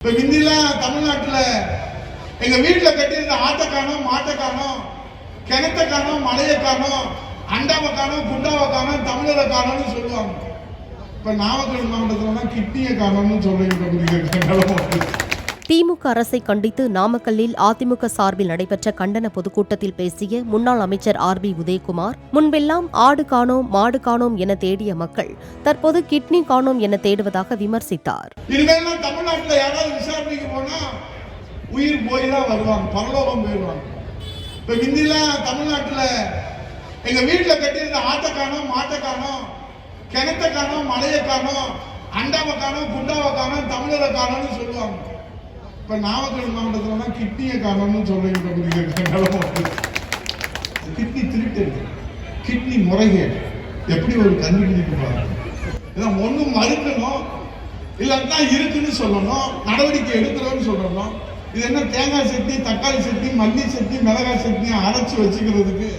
இப்ப முந்திலாம் தமிழ்நாட்டுல எங்க வீட்டுல கட்டியிருந்த ஆட்டை காணோம் மாட்டை காணோம் கிணத்தை காணோம் மலையை காணோம் அண்டாவை காணோம் குண்டாவை காணோம் தமிழரை காணோம்னு சொல்லுவாங்க. இப்ப நாமக்கல் மாவட்டத்துல கிட்னியை காணோம்னு சொல்றீங்க திமுக அரசை கண்டித்து நாமக்கல்லில் அதிமுக சார்பில் நடைபெற்ற கண்டன பொதுக்கூட்டத்தில் பேசிய முன்னாள் அமைச்சர் ஆர் பி உதயகுமார் முன்பெல்லாம் ஆடு காணோம் மாடு காணோம் என தேடிய மக்கள் தற்போது கிட்னி காணோம் என தேடுவதாக விமர்சித்தார். உயிர் போய் தான் வருவாங்க பரலோகம் போயிடுவாங்க. முந்திலாம் கட்டியிருந்த ஆட்டை மாட்டை கிணத்தை மலையை அண்டாவை காணும் குண்டாவை காணும் தமிழரை காணும்னு சொல்லுவாங்க. இப்ப நாமக்கல் மாவட்டத்துல கிட்னியை காரணம்னு சொல்றீங்க கிட்னி திருட்டு. கிட்னி முறைகேடு. எப்படி ஒரு கண்டுபிடிப்பு பாருங்க இதான் ஒண்ணு மறுக்கணும். இல்லைன்னா இருக்குன்னு சொல்லணும். நடவடிக்கை எடுக்கிறோம்னு சொல்லணும். இது என்ன தேங்காய் சட்னி தக்காளி சட்னி மல்லி சட்னி மிளகாய் சட்னி அரைச்சு வச்சுக்கிறதுக்கு